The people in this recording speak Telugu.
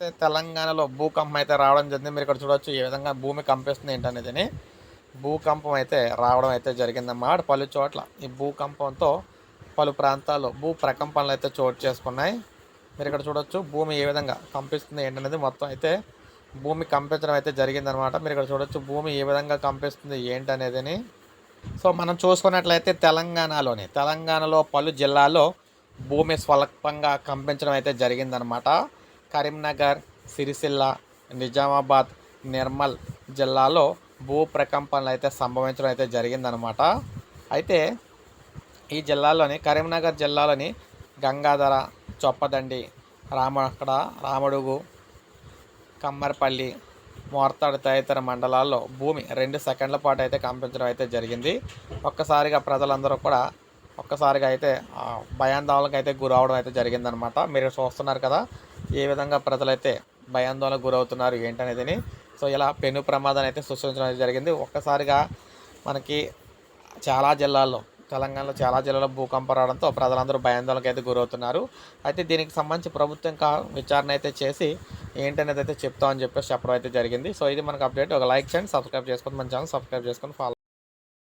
అయితే తెలంగాణలో భూకంపం అయితే రావడం జరిగింది. మీరు ఇక్కడ చూడవచ్చు ఏ విధంగా భూమి కంపిస్తుంది ఏంటనేది భూకంపం అయితే రావడం అయితే జరిగిందన్నమాట పలు చోట్ల ఈ భూకంపంతో పలు ప్రాంతాల్లో భూ ప్రకంపనలు అయితే చోటు చేసుకున్నాయి. మీరు ఇక్కడ చూడొచ్చు భూమి ఏ విధంగా కంపిస్తుంది ఏంటనేది మొత్తం అయితే భూమి కంపించడం అయితే జరిగిందనమాట మీరు ఇక్కడ చూడొచ్చు భూమి ఏ విధంగా కంపిస్తుంది ఏంటనేది సో మనం చూసుకున్నట్లయితే తెలంగాణలోని తెలంగాణలో పలు జిల్లాల్లో భూమి స్వల్పంగా కంపించడం అయితే జరిగిందనమాట కరీంనగర్ సిరిసిల్ల నిజామాబాద్ నిర్మల్ జిల్లాలో భూ ప్రకంపనలు అయితే సంభవించడం అయితే జరిగిందనమాట అయితే ఈ జిల్లాలోని కరీంనగర్ జిల్లాలోని గంగాధర చొప్పదండి రామ అక్కడ రామడుగు కమ్మర్పల్లి మోర్తాడు తదితర మండలాల్లో భూమి రెండు సెకండ్ల పాటు అయితే కంపించడం అయితే జరిగింది. ఒక్కసారిగా ప్రజలందరూ కూడా ఒక్కసారిగా అయితే ఆ, భయాందోళనకు అయితే గురవడం అయితే జరిగిందనమాట మీరు చూస్తున్నారు కదా ఏ విధంగా ప్రజలైతే భయాందోళనకు గురవుతున్నారు ఏంటనేది సో ఇలా పెను ప్రమాదాన్ని అయితే సృష్టించడం అయితే జరిగింది. ఒక్కసారిగా మనకి చాలా జిల్లాల్లో తెలంగాణలో చాలా జిల్లాలో భూకంపం రావడంతో ప్రజలందరూ భయాందోళనకు అయితే గురవుతున్నారు. అయితే దీనికి సంబంధించి ప్రభుత్వం ఇంకా విచారణ అయితే చేసి ఏంటనేది అయితే చెప్తామని చెప్పేసి చెప్పడం అయితే జరిగింది. సో ఇది మనకు అప్డేట్. ఒక లైక్ చేయండి సబ్స్క్రైబ్ చేసుకొని మన ఛానల్ సబ్స్క్రైబ్ చేసుకొని ఫాలో